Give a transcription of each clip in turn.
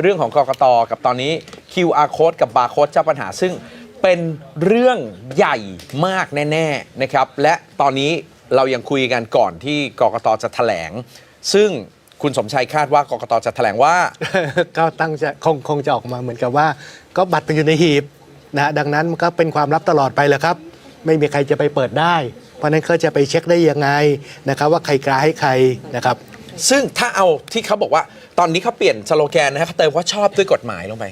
เรื่องของกกตกับตอนนี้ QR code กับบาร์โค้ดเจ้าปัญหาซึ่งเป็นเรื่องใหญ่มากแน่ ๆ นะครับ และตอนนี้เรายังคุยกันก่อนที่กกตจะแถลง ซึ่งคุณสมชัยคาดว่ากกตจะแถลงว่า ก็ตั้งจะคงคงจะออกมาเหมือนกับว่า ก็บัตรมันอยู่ในหีบนะดังนั้นมันก็เป็นความลับตลอดไปแหละครับ ไม่มีใครจะไปเปิดได้ เพราะฉะนั้นเขาจะไปเช็คได้ยังไงนะครับว่าใครกลาให้ใครนะครับ ซึ่งถ้าเอาที่เขาบอกว่า ตอนนี้เขาเปลี่ยนสโลแกนนะครับเขาเติมว่าชอบด้วยกฎหมายลงไป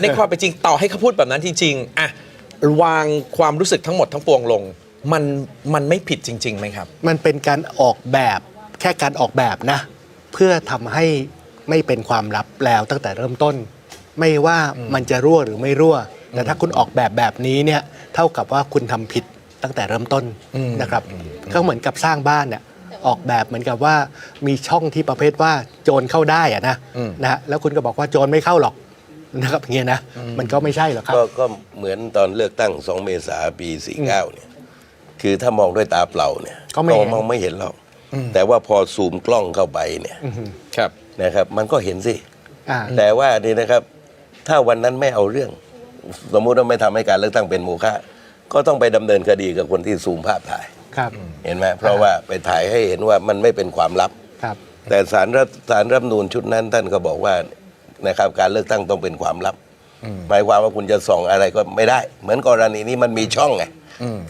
ในความเป็นจริงต่อให้เขาพูดแบบนั้นจริงๆอะวางความรู้สึกทั้งหมดทั้งปวงลง มันมันไม่ผิดจริงๆไหมครับ มันเป็นการออกแบบแค่การออกแบบนะ เพื่อทำให้ไม่เป็นความลับแล้วตั้งแต่เริ่มต้น ไม่ว่ามันจะรั่วหรือไม่รั่ว แต่ถ้าคุณออกแบบแบบนี้เนี่ยเท่ากับว่าคุณทำผิดตั้งแต่เริ่มต้นนะครับก็เหมือนกับสร้างบ้านเนี่ย ออกแบบเหมือนกับว่ามีช่องที่ประเภทว่าโจรเข้าได้อะนะอืม นะฮะแล้วคุณก็บอกว่าโจรไม่เข้าหรอกนะครับอย่างเงี้ยนะมันก็ไม่ใช่หรอกครับ ก็ก็เหมือนตอนเลือกตั้ง 2 เมษาปี 49 เนี่ย คือถ้ามองด้วยตาเปล่าเนี่ยก็ไม่เห็น มองไม่เห็นหรอก แต่ว่าพอซูมกล้องเข้าไปเนี่ยครับ นะครับ มันก็เห็นสิ อ่า แต่ว่านี่นะครับ ถ้าวันนั้นไม่เอาเรื่อง สมมุติว่าไม่ทำให้การเลือกตั้งเป็นโมฆะก็ต้องไปดำเนินคดีกับคนที่ซูมภาพถ่าย ครับเห็นไหมเพราะว่าไปถ่ายให้เห็นว่ามันไม่เป็นความลับ ครับ แต่สารรัฐสารรัฐธรรมนูญชุดนั้นท่านก็บอกว่านะครับการเลือกตั้งต้องเป็นความลับ หมายความว่าคุณจะส่องอะไรก็ไม่ได้ เหมือนกรณีนี้มันมีช่องไง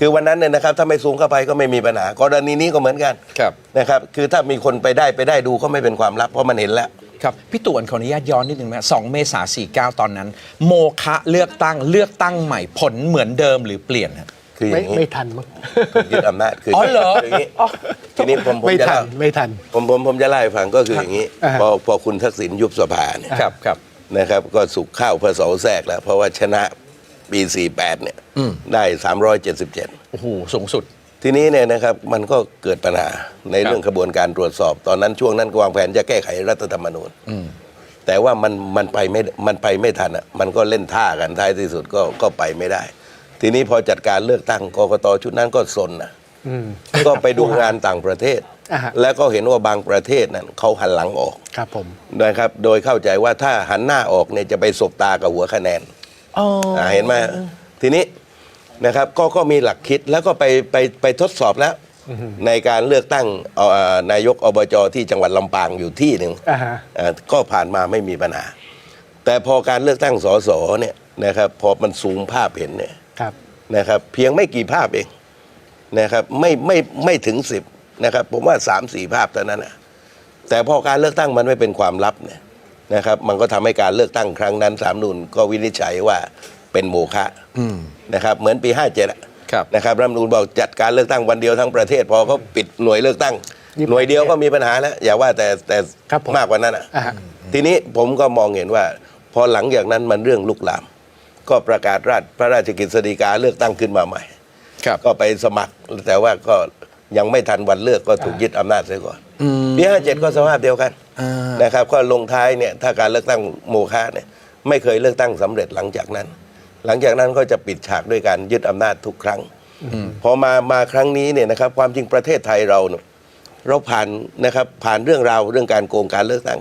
คือวันนั้นเนี่ยนะครับถ้าไม่ซูมเข้าไปก็ไม่มีปัญหากรณีนี้ก็เหมือนกันครับนะครับคือถ้ามีคนไปได้ไปได้ดูก็ไม่เป็นความลับเพราะมันเห็นแล้วครับพี่ตู่อันขออนุญาตย้อนนิดนึงไหมสองเมษาสี่เก้าตอนนั้น โมคะเลือกตั้งเลือกตั้งใหม่ผลเหมือนเดิมหรือเปลี่ยนฮะ คืออไม่ย่างนี้ไม่ทันมั้งยึดอำนาจคืออ๋อเหรอคืย่างนี้ทีนี้ผมผมไม่จะทันเล่าไม่ทัน ผมผมผมจะเล่าให้ฟังก็คืออย่างนี้ อ่าฮะพอพอคุณทักษิณยุบสภาเนี่ยครับครับ นะครับ ก็สุกข้าวพระเสาแทรกแล้ว เพราะว่าชนะปี 48 เนี่ยอืมได้ 377 โอ้โหสูงสุด ทีนี้เนี่ยนะครับมันก็เกิดปัญหาในเรื่องกระบวนการตรวจสอบ ตอนนั้นช่วงนั้นก็วางแผนจะแก้ไขรัฐธรรมนูญอืมแต่ว่ามันมันไปไม่มันไปไม่ทันอะมันก็เล่นท่ากันท้ายที่สุดก็ก็ไปไม่ได้ ทีนี้พอจัดการเลือกตั้งกกตชุดนั้นก็สนนะอืมก็ไปดูงานต่างประเทศ อ่าฮะ แล้วก็เห็นว่าบางประเทศนั้นเขาหันหลังออกครับผมอ๋อ อ่าเห็นไหมทีนี้นะครับก็ก็มีหลักคิดแล้วก็ไปไปไปทดสอบแล้ว ในการเลือกตั้งเอ่อนายกอบจที่จังหวัดลำปางอยู่ที่หนึ่งอ่าฮะอ่าก็ผ่านมาไม่มีปัญหา แต่พอการเลือกตั้งสสเนี่ยนะครับพอมันสูงภาพเห็นเนี่ย ครับนะครับเพียงไม่กี่ภาพเองนะครับไม่ไม่ไม่ถึงสิบนะครับผมว่าสามสี่ภาพเท่านั้นนะแต่พอการเลือกตั้งมันไม่เป็นความลับเนี่ยนะครับมันก็ทำให้การเลือกตั้งครั้งนั้นสามนุนก็วินิจฉัยว่าเป็นโมฆะอืมนะครับเหมือนปีห้าเจ็ดครับนะครับรัฐธรรมนูญบอกจัดการเลือกตั้งวันเดียวทั้งประเทศ พอเขาปิดหน่วยเลือกตั้งนี่หน่วยเดียวก็มีปัญหาแล้ว อย่าว่าแต่แต่ครับผมมากกว่านั้นอะอ่าฮะทีนี้ผมก็มองเห็นว่า พอหลังจากนั้นมันเรื่องลุกลาม ก็ประกาศราชพระราชกิจสฎีกาเลือกตั้งขึ้นมาใหม่ ครับ ก็ไปสมัครแต่ว่าก็ยังไม่ทันวันเลือกก็ถูกยึดอำนาจเสียก่อนอืม ปีห้าเจ็ดก็สภาพเดียวกันอ่า นะครับก็ลงท้ายเนี่ยถ้าการเลือกตั้งโมฆะเนี่ยไม่เคยเลือกตั้งสำเร็จหลังจากนั้น หลังจากนั้นก็จะปิดฉากด้วยการยึดอำนาจทุกครั้งพอมามาครั้งนี้เนี่ยนะครับความจริงประเทศไทยเราเนี่ยเราผ่านนะครับผ่านเรื่องราวเรื่องการโกงการเลือกตั้ง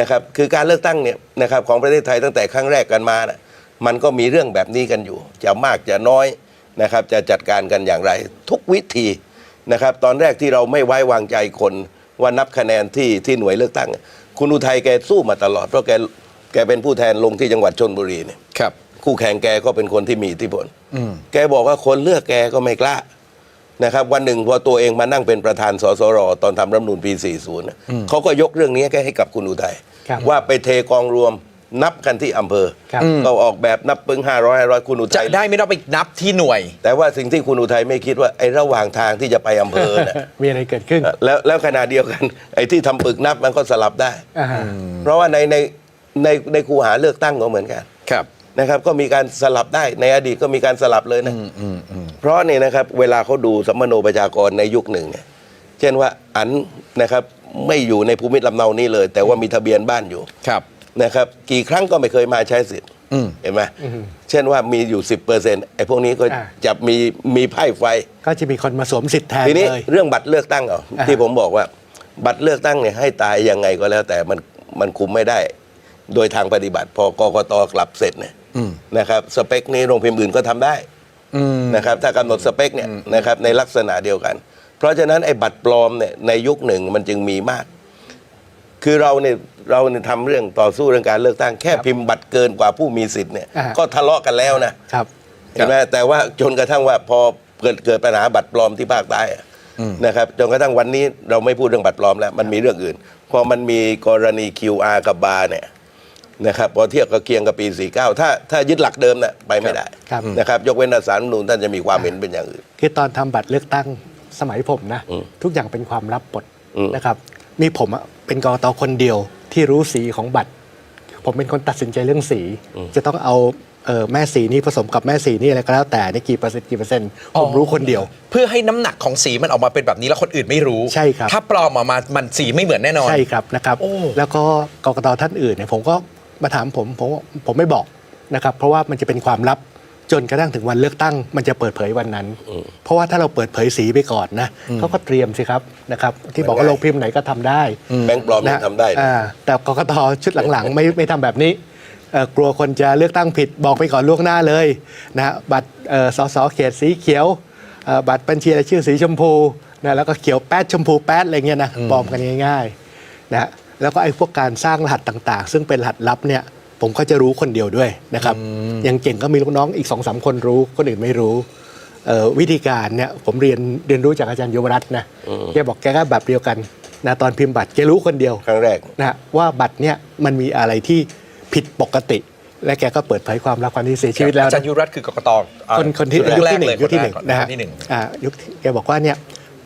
นะครับคือการเลือกตั้งเนี่ยนะครับของประเทศไทยตั้งแต่ครั้งแรกกันมานะ มันก็มีเรื่องแบบนี้กันอยู่ จะมากจะน้อยนะครับ จะจัดการกันอย่างไร ทุกวิธีนะครับ ตอนแรกที่เราไม่ไว้วางใจคนว่านับคะแนนที่ที่หน่วยเลือกตั้ง คุณอุทัยแกสู้มาตลอด เพราะแกแกเป็นผู้แทนลงที่จังหวัดชนบุรีเนี่ยครับคู่แข่งแกก็เป็นคนที่มีอิทธิพลอืมแกบอกว่าคนเลือกแกก็ไม่กล้านะครับ วันหนึ่งพอตัวเองมานั่งเป็นประธานสสร ตอนทำรัฐธรรมนูญปี 40น่ะเขาก็ยกเรื่องนี้แกให้กับคุณอุทัยครับว่าไปเทกองรวม นับกันที่อำเภอ ครับ ก็ออกแบบนับปึ้ง 500 500 คุณอุจะทัย ได้ไม่ต้องไปนับที่หน่วย แต่ว่าสิ่งที่คุณอุทัยไม่คิดว่าไอ้ระหว่างทางที่จะไปอำเภอน่ะมีอะไรเกิดขึ้น แล้วแล้วขณะเดียวกัน ไอ้ที่ทำปึกนับมันก็สลับได้ อ่าฮะ เพราะว่าในในในในคูหาเลือกตั้งก็เหมือนกันครับ นะครับ ก็มีการสลับได้ในอดีตก็มีการสลับเลยนะอืมอืมอืมเพราะเนี่ยนะครับ เวลาเขาดูสัมมโนประชากรในยุคหนึ่งเนี่ยเช่นว่าอันนะครับไม่อยู่ในภูมิลำเนานี้เลย แต่ว่ามีทะเบียนบ้านอยู่ ครับ นะครับกี่ครั้งก็ไม่เคยมาใช้สิทธิ์อืมเห็นไหมเช่นว่ามีอยู่ 10%เปอร์เซ็นต์ไอ้พวกนี้ก็อ่า จะมีมีไพ่ไฟ ก็จะมีคนมาสวมสิทธิ์แทนทีนี้เลย เรื่องบัตรเลือกตั้งเหรออ่า ที่ผมบอกว่า บัตรเลือกตั้งเนี่ยให้ตายยังไงก็แล้ว แต่มันมันคุมไม่ได้ โดยทางปฏิบัติ พอกกตกลับเสร็จเนี่ยนะครับสเปคนี้โรงพิมพ์อื่นก็ทำได้นะครับถ้ากำหนดสเปคเนี่ยนะครับในลักษณะเดียวกัน เพราะฉะนั้นไอ้บัตรปลอมเนี่ยในยุคหนึ่งมันจึงมีมาก คือเราเนี่ยเราเนี่ยทำเรื่องต่อสู้เรื่องการเลือกตั้งแค่พิมพ์บัตรเกินกว่าผู้มีสิทธิ์เนี่ยอ่า ก็ทะเลาะกันแล้วนะครับ เห็นไหมแต่ว่าจนกระทั่งว่าพอเกิดเกิดปัญหาบัตรปลอมที่ภาคใต้อะนะครับจนกระทั่งวันนี้เราไม่พูดเรื่องบัตรปลอมแล้ว มันมีเรื่องอื่น พอมันมีกรณี QR กับบาร์เนี่ยนะครับพอเทียบกับเคียงกับปี 49 ถ้าถ้ายึดหลักเดิมน่ะไปไม่ได้ครับ นะครับยกเว้นสารรัฐธรรมนูญท่านจะมีความเห็นเป็นอย่างอื่น คือตอนทำบัตรเลือกตั้งสมัยผมนะอืมทุกอย่างเป็นความลับหมดอืมนะครับ มีผมอะเป็นกรกตคนเดียวที่รู้สีของบัตร ผมเป็นคนตัดสินใจเรื่องสี จะต้องเอาเอ่อแม่สีนี้ผสมกับแม่สีนี่อะไรก็แล้วแต่ในกี่เปอร์เซ็นต์กี่เปอร์เซ็นต์ผมรู้คนเดียว เพื่อให้น้ำหนักของสีมันออกมาเป็นแบบนี้แล้วคนอื่นไม่รู้ใช่ครับ ถ้าปลอมออกมามันสีไม่เหมือนแน่นอน ใช่ครับนะครับ โอ้ แล้วก็กรกตท่านอื่นเนี่ยผมก็มาถามผมผมผมไม่บอกนะครับ เพราะว่ามันจะเป็นความลับ จนกระทั่งถึงวันเลือกตั้งมันจะเปิดเผยวันนั้น เพราะว่าถ้าเราเปิดเผยสีไปก่อนนะเขาก็เตรียมสิครับนะครับที่บอกว่ามันง่ายโรงพิมพ์ไหนก็ทำได้แบงค์ปลอมยังทำได้เลยอ่าแต่กกตชุดหลังๆ ไม่ไม่ทำแบบนี้เอ่อกลัวคนจะเลือกตั้งผิดบอกไปก่อนล่วงหน้าเลยนะฮะบัตรเอ่อสสเขตสีเขียวเอ่อบัตรบัญชีรายชื่อสีชมพูนะแล้วก็เขียวแป๊ดชมพูแป๊ดอะไรเงี้ยนะปลอมกันง่ายๆนะฮะแล้วก็ไอ้พวกการสร้างรหัสต่าง ๆ ซึ่งเป็นรหัสลับเนี่ย ผมก็จะรู้คนเดียวด้วยนะครับอย่างเก่งก็มีลูกน้องอีกสองสามคนรู้คนอื่นไม่รู้เอ่อวิธีการเนี่ยผมเรียนเรียนรู้จากอาจารย์ยุวรัตน์นะแกบอกแกก็แบบเดียวกันนะตอนพิมพ์บัตรแกรู้คนเดียวครั้งแรกนะฮะว่าบัตรเนี่ยมันมีอะไรที่ผิดปกติ และแกก็เปิดเผยความลับความที่เสียชีวิตแล้วอาจารนะย์ยุรัตน์คือกกตอ่าคนคนที่ชุดยุคแรกที่หนึ่เลยงยุคที่หนึ่งคนนะแรฮะกที่หนึ่งอ่ายุคที่แกบอกว่าเนี่ย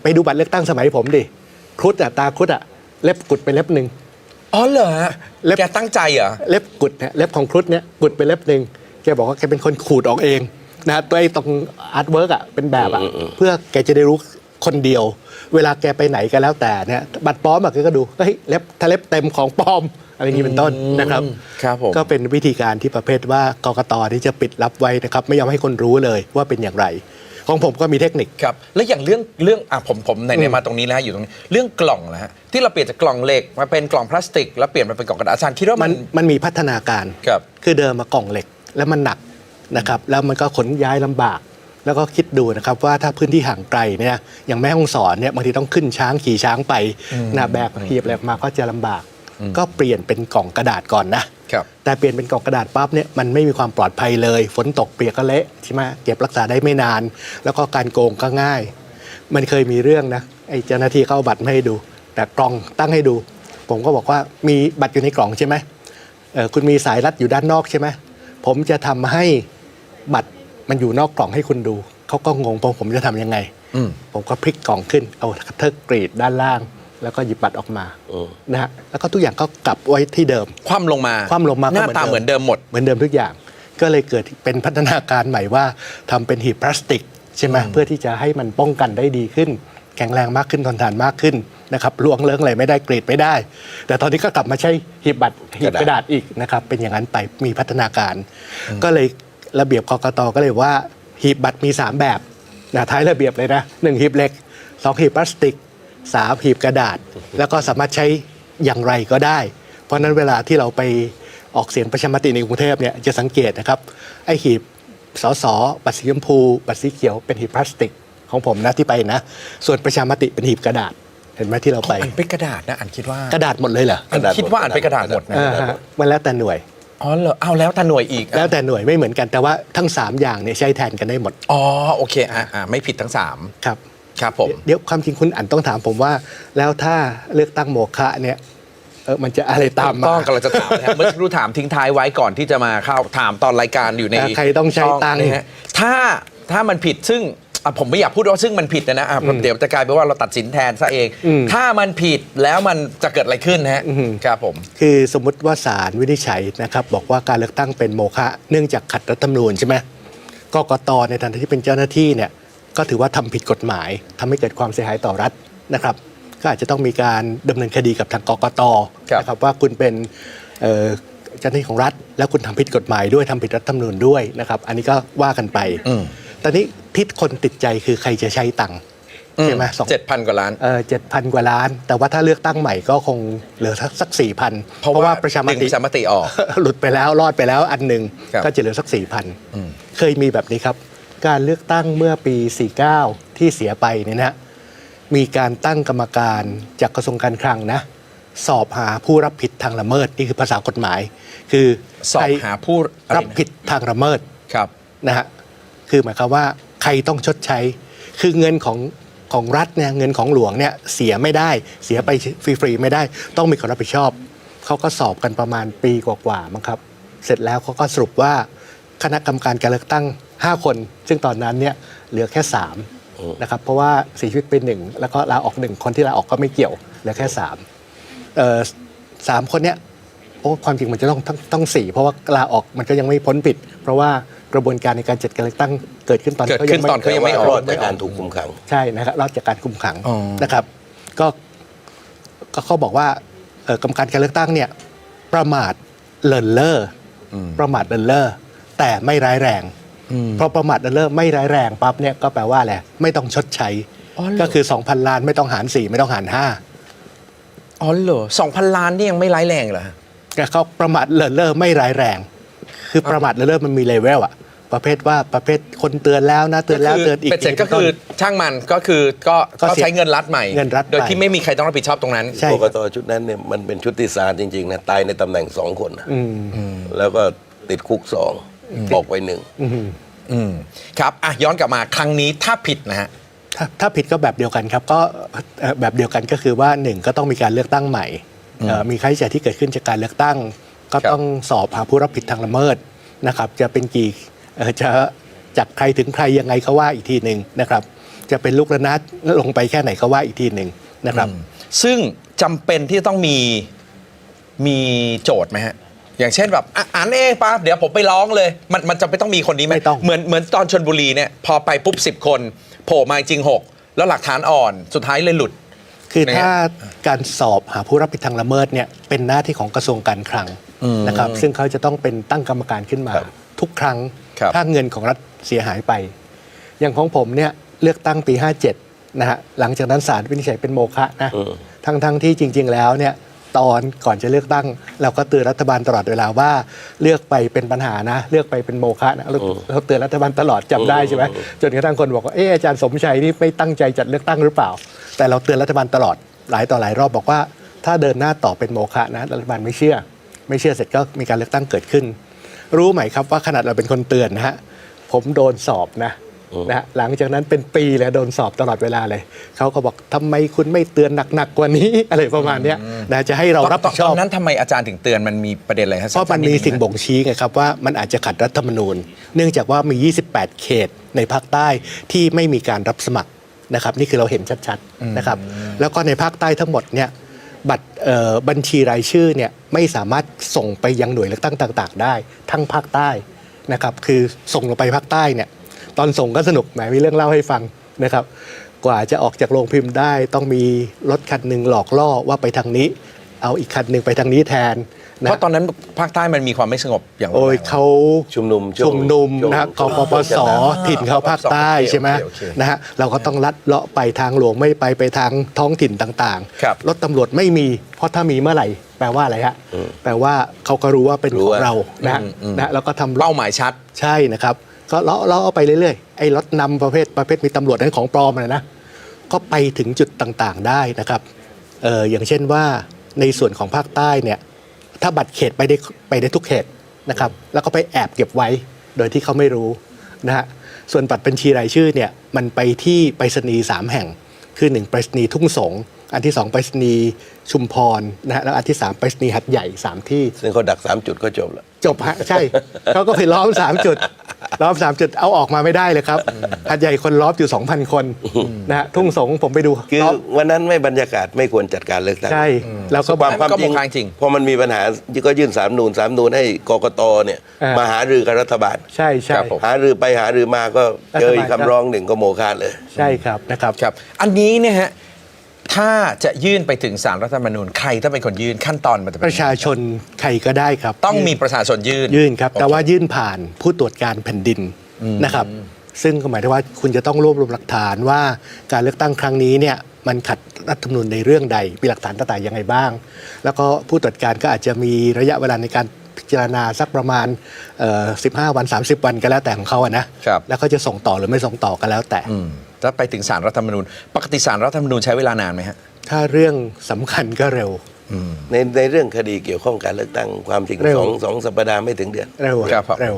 ไปดูบัตรเลือกตั้งสมัยผมดิครุฑอะตาครุฑอะเล็บกุดไปเล็บหนึ่ง อ๋อเหรอฮะเล็บ แกตั้งใจเหรอ เล็บกุดเนี่ยเล็บของครุฑเนี่ยกุดไปเล็บหนึ่งแกบอกว่าแกเป็นคนขูดออกเองนะตัวไอ้ตรงอาร์ตเวิร์กอะเป็นแบบอะเพื่อแกจะได้รู้คนเดียว เวลาแกไปไหนก็แล้วแต่เนี่ยบัตรปลอมอะแกก็ดูเฮ้ยเล็บถ้าเล็บเต็มของปลอมอะไรอย่างนี้เป็นต้นนะครับ ครับผม ก็เป็นวิธีการที่ประเภทว่ากกตที่จะปิดลับไว้นะครับ ไม่ยอมให้คนรู้เลยว่าเป็นอย่างไร ของผมก็มีเทคนิค ครับ แล้วอย่างเรื่องเรื่องอะผมผมไหนๆมาตรงนี้แล้วฮะอยู่ตรงนี้เรื่องกล่องนะฮะที่เราเปลี่ยนจากกล่องเหล็กมาเป็นกล่องพลาสติก แล้วเปลี่ยนมาเป็นกล่องกระดาษอาจารย์คิดว่ามัมันน มันมีพัฒนาการครับคือเดิมมากล่องเหล็กแล้วมันหนักนะครับ แล้วมันก็ขนย้ายลำบาก แล้วก็คิดดูนะครับว่าถ้าพื้นที่ห่างไกลเนี่ยอย่างแม่ฮ่องสอนเนี่ยบางทีต้องขึ้นช้างขี่ช้างไปนะแบกหีบอะไรออกมาก็จะลำบาก ก็เปลี่ยนเป็นกล่องกระดาษก่อนนะครับ แต่เปลี่ยนเป็นกล่องกระดาษปั๊บเนี่ยมันไม่มีความปลอดภัยเลย ฝนตกเปียกก็เละใช่ไหมเก็บรักษาได้ไม่นาน แล้วก็การโกงก็ง่าย มันเคยมีเรื่องนะไอ้เจ้าหน้าที่เข้าเอาบัตรมาให้ดู แต่กล่องตั้งให้ดู ผมก็บอกว่ามีบัตรอยู่ในกล่องใช่ไหมเออคุณมีสายรัดอยู่ด้านนอกใช่ไหมผมจะทำให้บัตรมันอยู่นอกกล่องให้คุณดูเขาก็งงผมผมจะทำยังไงอืมผมก็พลิกกล่องขึ้นเอาคัตเตอร์กรีดด้านล่าง แล้วก็หยิบบัตรออกมาอืมนะฮะแล้วก็ทุกอย่างก็กลับไว้ที่เดิม คว่ำลงมาคว่ำลงมาหน้าตาเหมือนเดิมหมด เหมือนเดิมทุกอย่าง ก็เลยเกิดเป็นพัฒนาการใหม่ว่าทำเป็นหีบพลาสติกใช่ไหมเพื่อที่จะให้มันป้องกันได้ดีขึ้น แข็งแรงมากขึ้นทนทานมากขึ้นนะครับลวงเลิงอะไรไม่ได้กรีดไม่ได้ แต่ตอนนี้ก็กลับมาใช้หีบบัตรหีบกระดาษอีกนะครับเป็นอย่างนั้นไปมีพัฒนาการ ก็เลยระเบียบกกตก็เลยว่าหีบบัตรมี 3 แบบนะท้ายระเบียบเลยนะหนึ่งหีบเหล็กสองหีบพลาสติก สามหีบกระดาษ แล้วก็สามารถใช้อย่างไรก็ได้ เพราะฉะนั้นเวลาที่เราไปออกเสียงประชามติในกรุงเทพเนี่ยจะสังเกตนะครับไอหีบสสบัตรสีชมพูบัตรสีเขียวเป็นหีบพลาสติกของผมนะที่ไปนะ ส่วนประชามติเป็นหีบกระดาษเห็นไหมที่เราไปอันเป็นกระดาษนะอันคิดว่ากระดาษหมดเลยเหรออันคิดว่าอันเป็นกระดาษหมดนะอ่าฮะมันแล้วแต่หน่วยอ๋อเหรอเอาแล้วแต่หน่วยอีก แล้วแต่หน่วยไม่เหมือนกันแต่ว่าทั้ง 3 อย่างเนี่ยใช้แทนกันได้หมด อ๋อโอเคอ่าอ่าไม่ผิดทั้งสามครับ ครับผม เดี๋ยวความจริงคุณอันต้องถามผมว่า แล้วถ้าเลือกตั้งโมฆะเนี่ยเออมันจะอะไรตามถูกมาต้องกำลังจะถามนะฮะเมื่อสักครู่ถามทิ้งท้ายไว้ก่อนที่จะมาเข้าถามตอนรายการอยู่ในอ่าใครต้องใช้ช่ตังค์นะฮะถ้าถ้ามันผิดซึ่งอะผมไม่อยากพูดว่าซึ่งมันผิดนะนะอะเดี๋ยวจะกลายเป็นว่าเราตัดสินแทนซะเอง ถ้ามันผิดแล้วมันจะเกิดอะไรขึ้นนะฮะครับผม คือสมมติว่าศาลวินิจฉัยนะครับ บอกว่าการเลือกตั้งเป็นโมฆะเนื่องจากขัดรัฐธรรมนูญใช่ไหมกกตในฐานะที่เป็นเจ้าหน้าที่เนี่ย ก็ถือว่าทำผิดกฎหมายทำให้เกิดความเสียหายต่อรัฐนะครับ ก็อาจจะต้องมีการดำเนินคดีกับทางกกตครับนะครับว่าคุณเป็นเอ่อเจ้าหน้าที่ของรัฐ แล้วคุณทำผิดกฎหมายด้วยทำผิดรัฐธรรมนูญด้วยนะครับ อันนี้ก็ว่ากันไปอืมตอนนี้ที่คนติดใจคือใครจะใช้ตังค์ใช่ไหมสองเจ็ดพันกว่าล้านเออเจ็ดพันกว่าล้าน แต่ว่าถ้าเลือกตั้งใหม่ก็คงเหลือสักสี่พันเพราะว่าประชามดึงติประชามติออก หลุดไปแล้วรอดไปแล้วอันหนึ่งครับก็จะเหลือสักสี่พันเคยมีแบบนี้ครับ การเลือกตั้งเมื่อปี 49 ที่เสียไปเนี่ยนะฮะมีการตั้งกรรมการจากกระทรวงการคลังนะ สอบหาผู้รับผิดทางละเมิดนี่คือภาษากฎหมาย คือสอบใครหาผู้อะไรนะรับผิดทางละเมิดครับนะฮะคือหมายความว่าใครต้องชดใช้ คือเงินของของรัฐเนี่ยเงินของหลวงเนี่ยเสียไม่ได้เสียไปฟรีๆไม่ได้ ต้องมีคนรับผิดชอบเขาก็สอบกันประมาณปีกว่าๆมั้งครับ เสร็จแล้วเขาก็สรุปว่าคณะกรรมการการเลือกตั้ง 5 คน ซึ่งตอนนั้นเนี่ยเหลือแค่ 3 นะครับ เพราะว่าเสียชีวิตไปหนึ่งแล้วก็ลาออกหนึ่งคนที่ลาออกก็ไม่เกี่ยวเหลือแค่3เอ่อสามคนเนี้ยโอ้ความจริงมันจะต้องต้องต้องสี่เพราะว่าลาออกมันก็ยังไม่พ้นผิด เพราะว่ากระบวนการในการจัดการเลือกตั้งเกิดขึ้นตอนเกิดขึ้นตอนเขายังไม่ออกรอดจากการถูกคุมขังใช่นะครับรอดจากการคุมขังอ๋อนะครับ ก็ก็เขาบอกว่าเอ่อกรรมการการเลือกตั้งเนี่ยประมาทเลินเล่ออประมาทเลินเล่อแต่ไม่ร้ายแรง เพราะประมาทเลินเล่อไม่ร้ายแรงปั๊บเนี่ยก็แปลว่าอะไรไม่ต้องชดใช้ อ๋อเหรอ ก็คือ 2,000 ล้านไม่ต้องหารสี่ไม่ต้องหารห้าอ๋อเหรอสองพันล้านนี่ยังไม่ร้ายแรงเหรอฮะแต่เขาประมาทเลินเล่อไม่ร้ายแรง คือประมาทเลินเล่อมันมีเลเวลอะประเภทว่าประเภทคนเตือนแล้วนะเตือนแล้วเตือนอีกเป็ดเสร็จก็คือช่างมันก็คือก็ก็ก็เสียใช้เงินรัฐใหม่ เงินรัฐโดยไปที่ไม่มีใครต้องรับผิดชอบตรงนั้น ใช่กกตชุดนั้นเนี่ยมันเป็นชุดที่สารจริงๆนะตายในตำแหน่งสองคนนะอืมแล้วก็ติดคุกสอง ออกไปหนึ่งอืมครับอะย้อนกลับมาครั้งนี้ถ้าผิดนะฮะถ้าถ้าผิดก็แบบเดียวกันครับ ก็เอ่อแบบเดียวกันก็คือว่าหนึ่งก็ต้องมีการเลือกตั้งใหม่เอ่อมีค่าใช้จ่ายที่เกิดขึ้นจากการเลือกตั้ง ก็ครับต้องสอบหาผู้รับผิดทางละเมิดนะครับ จะเป็นกี่เอ่อจะจากใครถึงใครยังไงเขาว่าอีกทีหนึ่งนะครับ จะเป็นลูกระนาดลงไปแค่ไหนเขาว่าอีกทีหนึ่งนะครับ ซึ่งจำเป็นที่ต้องมีมีโจทย์ไหมฮะ อย่างเช่นแบบอะอ่านเองป้าเดี๋ยวผมไปร้องเลย มันมันจะไม่ต้องมีคนนี้ไหมไม่ต้อง เหมือนเหมือนตอนชนบุรีเนี่ยพอไปปุ๊บสิบคนโผล่มาจริงหกแล้วหลักฐานอ่อนสุดท้ายเลยหลุด คือนะฮะถ้าการสอบหาผู้รับผิดทางละเมิดเนี่ยเป็นหน้าที่ของกระทรวงการคลังนะครับ ซึ่งเขาจะต้องเป็นตั้งกรรมการขึ้นมา ครับทุกครั้งครับ ถ้าเงินของรัฐเสียหายไป อย่างของผมเนี่ยเลือกตั้งปี 57 นะฮะหลังจากนั้นศาลวินิจฉัยเป็นโมฆะนะทั้งทั้งที่จริง ๆ แล้วเนี่ย ตอนก่อนจะเลือกตั้ง เราก็เตือนรัฐบาลตลอดเวลาว่า เลือกไปเป็นปัญหานะ เลือกไปเป็นโมฆะนะเราเราเตือนรัฐบาลตลอดจำได้ใช่ไหมจนกระทั่งคนบอกว่าเอออาจารย์สมชัยนี่ไม่ตั้งใจจัดเลือกตั้งหรือเปล่า แต่เราเตือนรัฐบาลตลอดหลายต่อหลายรอบบอกว่า ถ้าเดินหน้าต่อเป็นโมฆะนะรัฐบาลไม่เชื่อ ไม่เชื่อเสร็จก็มีการเลือกตั้งเกิดขึ้น รู้ไหมครับว่าขนาดเราเป็นคนเตือนนะฮะผมโดนสอบนะ นะฮะหลังจากนั้นเป็นปีเลยโดนสอบตลอดเวลาเลย เขาก็บอกทำไมคุณไม่เตือนหนักๆกว่านี้ อะไรประมาณเนี้ยนะจะให้เรารับผิดชตออบนนั้นทำไมอาจารย์ถึงเตือนมันมีประเด็นอะไรฮะเพราะมันมีสิ่งบ่งชี้ไงครับว่ามันอาจจะขัดรัฐธรรมนูญ เนื่องจากว่ามี 28 เขตในภาคใต้ที่ไม่มีการรับสมัครนะครับนี่คือเราเห็นชัดๆนะครับแล้วก็ในภาคใต้ทั้งหมดเนี่ยบัตรเอ่อบัญชีรายชื่อเนี่ยไม่สามารถส่งไปยังหน่วยเลือกตั้งต่าง ๆ ได้ ทั้งภาคใต้นะครับคือส่งลงไปภาคใต้เนี่ย ตอนส่งก็สนุกแหมมีเรื่องเล่าให้ฟังนะครับ กว่าจะออกจากโรงพิมพ์ได้ ต้องมีรถคันหนึ่งหลอกล่อว่าไปทางนี้ เอาอีกคันหนึ่งไปทางนี้แทนนะเพราะตอนนั้นภาคใต้มันมีความไม่สงบอย่างรุนแรง โอ้ยเขาชุมนุมช่วงชุมนุมช่วงนะฮะกช่วงปปสช่วงถิ่นเขาภาคใต้โอเคใช่ไหมโอเคโอเค นะฮะเราก็ต้องลัดเลาะไปทางหลวงไม่ไปไปทางท้องถิ่นต่างครับ รถตำรวจไม่มี เพราะถ้ามีเมื่อไหร่ แปลว่าอะไรฮะแปลว่าเขาก็รู้ว่าเป็นรู้ของว่าเรานะฮะอืมอืม นะแล้วก็ทำ เป้าหมายชัด ใช่นะครับ ก็เลาะเลาะเอาไปเรื่อยๆไอ้รถนำประเภทประเภทมีตำรวจนั้นของปลอมนะนะก็ไปถึงจุดต่างๆได้นะครับเอออย่างเช่นว่าในส่วนของภาคใต้เนี่ยถ้าบัตรเขตไปได้ไปได้ทุกเขตนะครับแล้วก็ไปแอบเก็บไว้โดยที่เขาไม่รู้นะฮะส่วนบัตรบัญชีรายชื่อเนี่ยมันไปที่ไปรษณีย์สามแห่ง คือหนึ่งไปรษณีย์ทุ่งสงอันที่สองไปรษณีย์ชุมพรนะฮะแล้วอันที่สามไปรษณีย์หัดใหญ่สามที่ซึ่งเขาดักสามจุดก็จบแล้วจบฮะใช่ เขาก็ไปล้อมสามจุด ล้อมสามจุดเอาออกมาไม่ได้เลยครับหัดใหญ่คนล้อมอยู่ 2,000 คนนะฮะทุ่งสงผมไปดูคือล้อมวันนั้นไม่บรรยากาศไม่ควรจัดการเลือกตั้งใช่ แล้วก็ ความความก็จริงโมฆะจริง พอมันมีปัญหาก็ยื่นสามนูนสามนูนให้กกตเนี่ยอ่าม มาหารือกับรัฐบาล ใช่ใช่ ครับผม หารือไปหารือมาก็เจออีกรัฐบาลก็คำร้องหนึ่งก็โมฆะเลย ใช่ครับนะครับ ครับ อันนี้เนี่ยฮะ ถ้าจะยื่นไปถึงสารรัฐธรรมนูญใครต้องเป็นคนยื่นขั้นตอนมันจะเป็นประชาชนใครก็ได้ครับต้องมีประชาชนยื่นยื่นครับ แต่โอเว่ายื่นผ่านผู้ตรวจการแผ่นดินนะครับ ซึ่งก็หมายถึงว่าคุณจะต้องรวบรวมหลักฐานว่าการเลือกตั้งครั้งนี้เนี่ยมันขัดรัฐธรรมนูญในเรื่องใดมีหลักฐานต่างๆยังไงบ้าง แล้วก็ผู้ตรวจการก็อาจจะมีระยะเวลาในการพิจารณาสักประมาณเอ่อ15 วัน 30 วันก็แล้วแต่ของเขาอะนะครับแล้วเขาจะส่งต่อหรือไม่ส่งต่อก็แล้วแต่อืม แล้วไปถึงสารรัฐธรรมนูญ ปกติสารรัฐธรรมนูญใช้เวลานานไหมฮะ ถ้าเรื่องสำคัญก็เร็ว ในในเรื่องคดีเกี่ยวข้องการเลือกตั้งความจริงเร็ว สองสองสัปดาห์ไม่ถึงเดือน เร็วครับผมเร็ว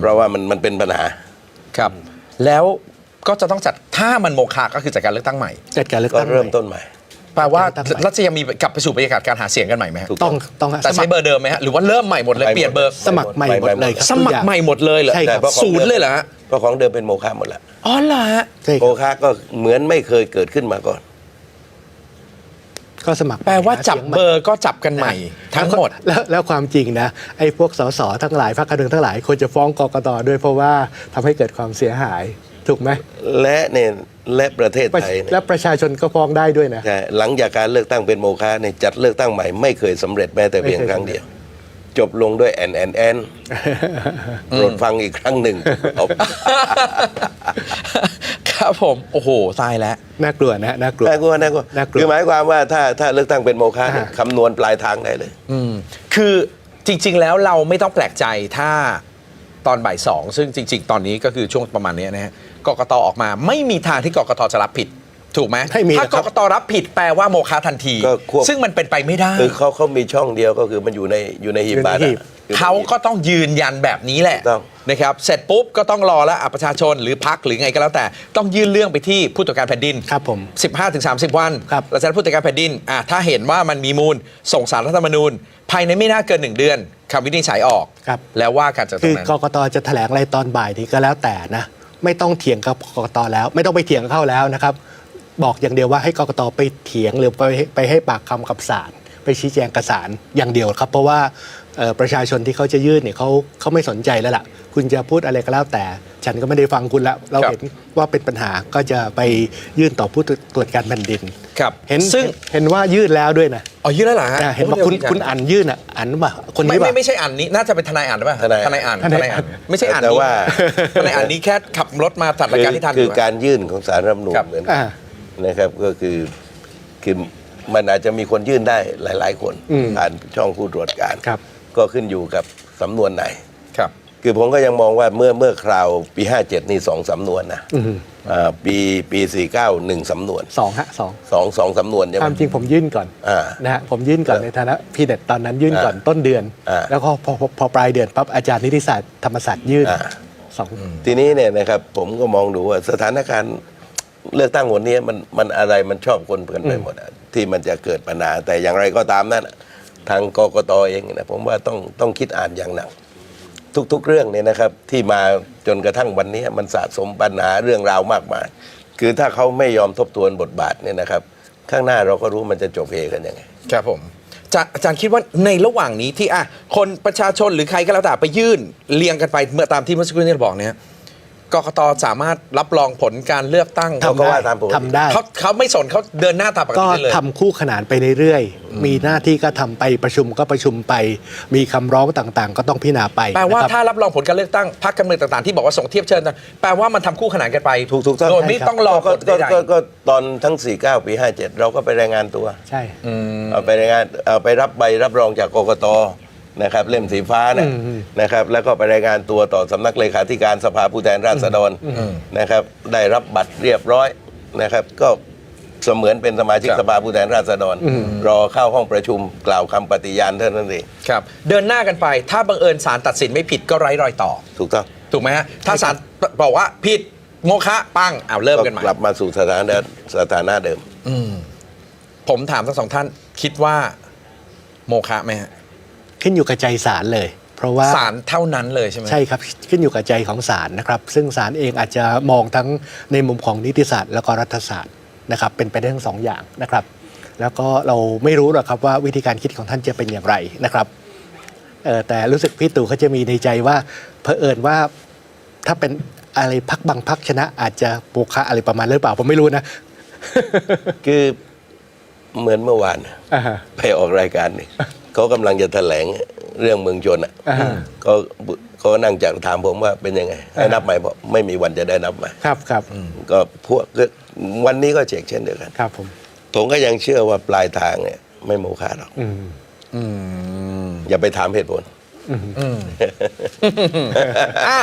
เพราะว่ามันมันเป็นปัญหา ครับ แล้วก็จะต้องจัดถ้ามันโมฆะก็คือจัดการเลือกตั้งใหม่ จัดการเลือกก็ตั้งเริ่มใหต้นใหม่ แปลว่าจัดการเลือกตั้งใหม่รัฐจะยังมีกลับไปสู่บรรยากาศการหาเสียงกันใหม่ไหมฮะถูก ต้องต้องฮะแต่สมัใช้ครเบอร์เดิมไหมฮะหรือว่าเริ่มใหม่หมดเลยใหม่หมดเปลี่ยนเบอร์สมัครใหม่หมดเลยครับสมัครใหม่หมดเลยเหรอใช่ครับเพราะของ ศูนย์เลยเหรอฮะเพราะของเดิมเป็นโมฆะหมดแล้วอ๋อเหรอฮะใช่คโมรับฆะก็เหมือนไม่เคยเกิดขึ้นมาก่อน ก็สมัครแปลว่าจับหสียงใหม่เบอร์ก็จับกันใหม่ ทั้งหมด แล้วแล้วความจริงนะไอ้พวกสสทั้งหลายพรรคการเมืองทั้งหลายควรจะฟ้องกกตด้วยเพราะว่าทำให้เกิดความเสียหายถูกไหม และเนี่ย และประเทศประไทยเนี่ย และประชาชนก็ฟ้องได้ด้วยนะ ใช่หลังจากการเลือกตั้งเป็นโมฆะเนี่ยจัดเลือกตั้งใหม่ไม่เคยสำเร็จแม้แต่เพียงไม่เคยครั้งเดียว จบลงด้วยแอนแอนแอนโปรดฟังอีกครั้งหนึ่งจบครับผม โอ้โหตายแล้ว น่ากลัวนะน่ากลัว น่ากลัวน่ากลัวน่ากลัว คือหมายความว่าถ้าถ้าเลือกตั้งเป็นโมฆะเนี่ยอ่าคำนวณปลายทางได้เลย อืมคือจริง ๆ แล้วเราไม่ต้องแปลกใจถ้าตอนบ่ายสองซึ่งจริง ๆ ตอนนี้ก็คือช่วงประมาณเนี้ยนะฮะ กกตออกมา ไม่มีทางที่กกตจะรับผิด ถูกไหมไม่มีถ้านะกครับ กตรับผิดแปลว่าโมฆะทันที ก็ควบ ซึ่งมันเป็นไปไม่ได้ คือเขาเขามีช่องเดียวก็คือมันอยู่ในอยู่ในหีบบัตรอยู่ในหีบ อะอยู่ในเขาหีบก็ต้องยืนยันแบบนี้แหละถูกต้องนะครับเสร็จปุ๊บก็ต้องรอแล้วอะประชาชนหรือพักหรือไงก็แล้วแต่ ต้องยื่นเรื่องไปที่ผู้ตรวจการแผ่นดิน ครับผม 15ถึง30 วันครับ หลังจากนั้นผู้ตรวจการแผ่นดินอะถ้าเห็นว่ามันมีมูล ส่งสารรัฐธรรมนูญ ภายในไม่น่าเกิน 1 เดือนคำวินิจฉัยออก ครับ แล้วว่ากันจากตรคืองนั้น กกตจะแถลงอะไรตอนบ่ายนี้ก็แล้วแต่นะ ไม่ต้องเถียงกับกกตแล้ว ไม่ต้องไปเถียงเข้าแล้วนะครับ บอกอย่างเดียวว่าให้กกตไปเถียงหรือไปไปให้ปากคำกับศาล ไปชี้แจงกับศาลอย่างเดียวครับ เพราะว่าเอ่อประชาชนที่เขาจะยื่นเนี่ยเขาเขาไม่สนใจแล้วล่ะ คุณจะพูดอะไรก็แล้วแต่ ฉันก็ไม่ได้ฟังคุณแล้วเราครับเห็นว่าเป็นปัญหาก็จะไปยื่นต่อผู้ตรวจการแผ่นดินครับเห็นซึ่งเห็นว่ายื่นแล้วด้วยนะอ๋อยื่นแล้วเหรอฮะอ่าเห็นว่าโอ้คุณเร็วดีจังคุณอ่านยื่นอะอ่านป่ะคนไม่นี้ไม่ป่ะไม่ใช่อ่านนี้น่าจะเป็นทนายอ่านหรือเปล่าทนายทนายอ่านทนายทนายอ่านอ่านไม่ใช่อ่านแต่นี้ว่าทนายอ่านนี้แค่ขับรถมาตัดรายการที่ทันคืออยู่การยื่นของสารรัฐธรรมนูญครับเหมือนอ่านะครับก็คือคือ มันอาจจะมีคนยื่นได้หลาย ๆ คนอืมผ่านช่องผู้ตรวจการครับ ก็ขึ้นอยู่กับสำนวนไหนครับ คือผมก็ยังมองว่าเมื่อเมื่อคราวปี 57 นี่สองสำนวนนะอืมอ่าปีปี49หนึ่งสำนวนสองฮะสองสองสองสำนวนใช่ไหคมวามจริงผมยื่นก่อนอ่านะฮะผมยื่นก่อนในฐานะพี่เด็ดตอนนั้นยื่นก่อนอ่าต้นเดือนอ่าแล้วก็พอพอพอปลายเดือนปั๊บอาจารย์นิติศาสตร์ธรรมศาสตร์ยื่นอ่าสองทีนี้เนี่ยนะครับผมก็มองดูว่าสถานการณ์เลือกตั้งวันนี้มันมันอะไรมันชอบคนกันไปหมดอะ ที่มันจะเกิดปัญหา แต่อย่างไรก็ตามนั่นทางกกตเองนะผมว่าต้องต้องคิดอ่านอย่างหนัก ทุกๆเรื่องเนี่ยนะครับ ที่มาจนกระทั่งวันนี้มันสะสมปัญหาเรื่องราวมากมาย คือถ้าเขาไม่ยอมทบทวนบทบาทเนี่ยนะครับ ข้างหน้าเราก็รู้มันจะจบเอกันยังไงครับผมอาจารย์คิดว่าในระหว่างนี้ที่อะคนประชาชนหรือใครก็แล้วแต่ไปยื่นเรียงกันไปเมื่อตามที่เมื่อสักครู่นี้บอกเนี่ย กกตสามารถรับรองผลการเลือกตั้งเขาก็ว่าตามปกติ ทำได้ เขาเขาไม่สนเขาเดินหน้าตามปกก็ติได้เลย ทำคู่ขนานไปเรื่อยๆ มีหน้าที่ก็ทำไปประชุมก็ประชุมไป มีคำร้องต่างๆ ก็ต้องพิจารณาไปแปลว่านะครับ ถ้ารับรองผลการเลือกตั้งพรรคการเมืองต่างๆที่บอกว่าส่งเทียบเชิญกันแปลว่ามันทำคู่ขนานกันไปถูกถูกต้องโดยไม่ต้องรอผก็ลก็ใดก็ก็ตอนทั้ง 49 ปี 57 เราก็ไปรายงานตัว ใช่ เอาไปรายงานเอาไปรับใบรับรองจากกกต นะครับเล่มสีฟ้านะอืมอืมนะครับแล้วก็ไปรายงานตัวต่อสำนักเลขาธิการสภาผู้แทนราษฎรนะครับได้รับบัตรเรียบร้อยนะครับ ก็เสมือนเป็นสมาชิกครับสภาผู้แทนราษฎร รอเข้าห้องประชุมกล่าวคำปฏิญาณเท่านั้นเองๆครับเดินหน้ากันไป ถ้าบังเอิญศาลตัดสินไม่ผิดก็ไร้รอยต่อ ถูกต้องถูกไหมฮะถ้าศาลบอกว่าผิดโมฆะปังเอาวเริ่มก็กันใหม่กลับมาสู่สถานะสถานะเดิมผมถามทั้งสองท่านคิดว่าโมฆะไหมฮะ ขึ้นอยู่กับใจศาลเลย เพราะว่าศาลเท่านั้นเลยใช่ไหมใช่ครับขึ้นอยู่กับใจของศาลนะครับ ซึ่งศาลเองอาจจะมองทั้งในมุมของนิติศาสตร์ แล้วก็รัฐศาสตร์นะครับเป็นไปได้ทั้งสองอย่างนะครับ แล้วก็เราไม่รู้หรอกครับว่าวิธีการคิดของท่านจะเป็นอย่างไรนะครับเอ่อแต่รู้สึกพี่ตู่เขาจะมีในใจว่าเผอิญว่าถ้าเป็นอะไรพักบางพักชนะ อาจจะโปคะอะไรประมาณหรือเปล่าผมไม่รู้นะ คือเหมือนเมื่อวานอ่าฮะไปออกรายการนี่ก เขากำลังจะแถลงเรื่องเมืองชนอะอ่า ก็เขานั่งจากถามผมว่าเป็นยังไงให้นับใหม่บอกไม่มีวันจะได้นับใหม่ ครับครับก็พวกก็วันนี้ก็เช็คเช่นเดียวกันครับผมผมก็ยังเชื่อว่าปลายทางเนี่ยไม่โมฆะหรอกอืมอืมอย่าไปถามเหตุผล อะ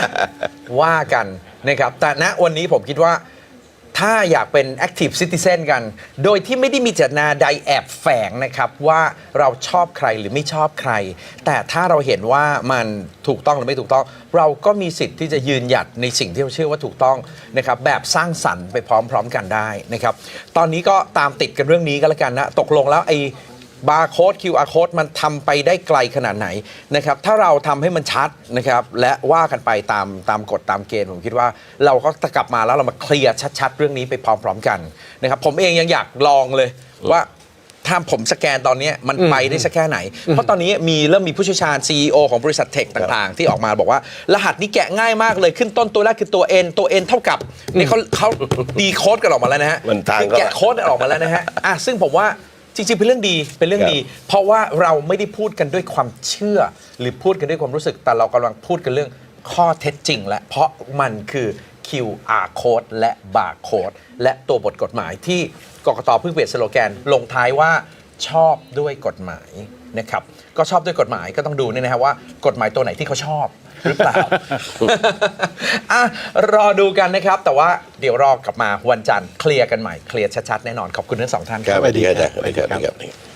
ว่ากันนะครับ แต่ณวันนี้ผมคิดว่า ถ้าอยากเป็น Active Citizen กัน โดยที่ไม่ได้มีเจตนาใดแอบแฝงนะครับว่าเราชอบใครหรือไม่ชอบใคร แต่ถ้าเราเห็นว่ามันถูกต้องหรือไม่ถูกต้อง เราก็มีสิทธิ์ที่จะยืนหยัดในสิ่งที่เราเชื่อว่าถูกต้องนะครับแบบสร้างสรรค์ไปพร้อม ๆ กันได้นะครับตอนนี้ก็ตามติดกันเรื่องนี้ก็แล้วกันนะตกลงแล้วไอ้ บาร์โค้ด QR code มันทำไปได้ไกลขนาดไหนนะครับ ถ้าเราทำให้มันชัดนะครับ และว่ากันไปตามตามกฎตามเกณฑ์ผมคิดว่า เราก็จะกลับมาแล้วเรามาเคลียร์ชัด ๆ เรื่องนี้ไปพร้อม ๆ กันนะครับ ผมเองยังอยากลองเลยว่าถ้าผมสแกนตอนนี้มันไปได้สักแค่ไหน เพราะตอนนี้มีเริ่มมีผู้เชี่ยวชาญ CEO ของบริษัทเทคต่างๆ ที่ออกมาบอกว่า รหัสนี้แกะง่ายมากเลยขึ้นต้นตัวแรกคือตัว N ตัว N เท่ากับนี่เขาเขาดีโค้ดกันออกมาแล้วนะฮะมันทางคือก็แกะโค้ดออกมาแล้วนะฮะอะซึ่งผมว่า จริงๆ เป็นเรื่องดีเป็นเรื่องดี เพราะว่าเราไม่ได้พูดกันด้วยความเชื่อ หรือพูดกันด้วยความรู้สึก แต่เรากำลังพูดกันเรื่องข้อเท็จจริง และเพราะมันคือ QR code และ barcode และตัวบทกฎหมายที่กกตเพิ่งเปลี่ยนสโลแกนลงท้ายว่าชอบด้วยกฎหมาย นะครับก็ชอบด้วยกฎหมายก็ต้องดูเนี่ยนะฮะว่ากฎหมายตัวไหนที่เขาชอบหรือเปล่า อะรอดูกันนะครับ แต่ว่าเดี๋ยวรอกลับมาวันจันทร์เคลียร์กันใหม่เคลียร์ชัดๆแน่นอนขอบคุณทั้งสองท่านครับสวัสดีครับอาจารย์สวัสดีครับสวัสดีครับ